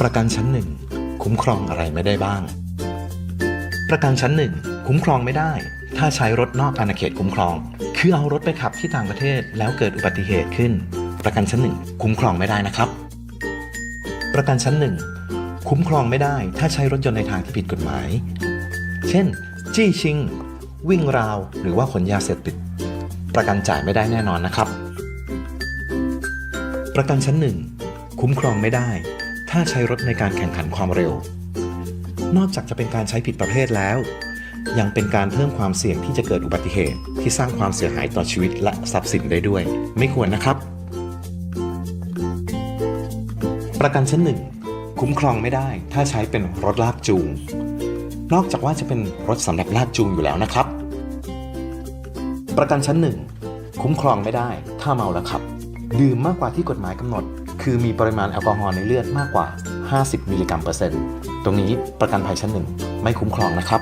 ประกันชั้นหนึ่งคุ้มครองอะไรไม่ได้บ้าง ประกันชั้นหนึ่งคุ้มครองไม่ได้ ถ้าใช้รถนอกอาณาเขตคุ้มครอง คือเอารถไปขับที่ต่างประเทศแล้วเกิดอุบัติเหตุขึ้น ประกันชั้นหนึ่งคุ้มครองไม่ได้นะครับ ประกันชั้นหนึ่งคุ้มครองไม่ได้ ถ้าใช้รถยนต์ในทางที่ผิดกฎหมาย เช่น จี้ชิง วิ่งราว หรือว่าขนยาเสพติด ประกันจ่ายไม่ได้แน่นอนนะครับ ประกันชั้นหนึ่งคุ้มครองไม่ได้ ถ้าใช้รถในการแข่งขันความเร็ว นอกจากจะเป็นการใช้ผิดประเภทแล้ว ยังเป็นการเพิ่มความเสี่ยงที่จะเกิดอุบัติเหตุ ที่สร้างความเสียหายต่อชีวิตและทรัพย์สินได้ด้วย ไม่ควรนะครับ ประกันชั้นหนึ่งคุ้มครองไม่ได้ ถ้าใช้เป็นรถลากจูง นอกจากว่าจะเป็นรถสำหรับลากจูงอยู่แล้วนะครับ ประกันชั้นหนึ่งคุ้มครองไม่ได้ ถ้าเมาแล้วขับ ดื่มมากกว่าที่กฎหมายกำหนด คือมีปริมาณแอลกอฮอล์ในเลือดมากกว่า 50 มิลลิกรัมเปอร์เซ็นต์ ตรงนี้ประกันภัยชั้นหนึ่งไม่คุ้มครองนะครับ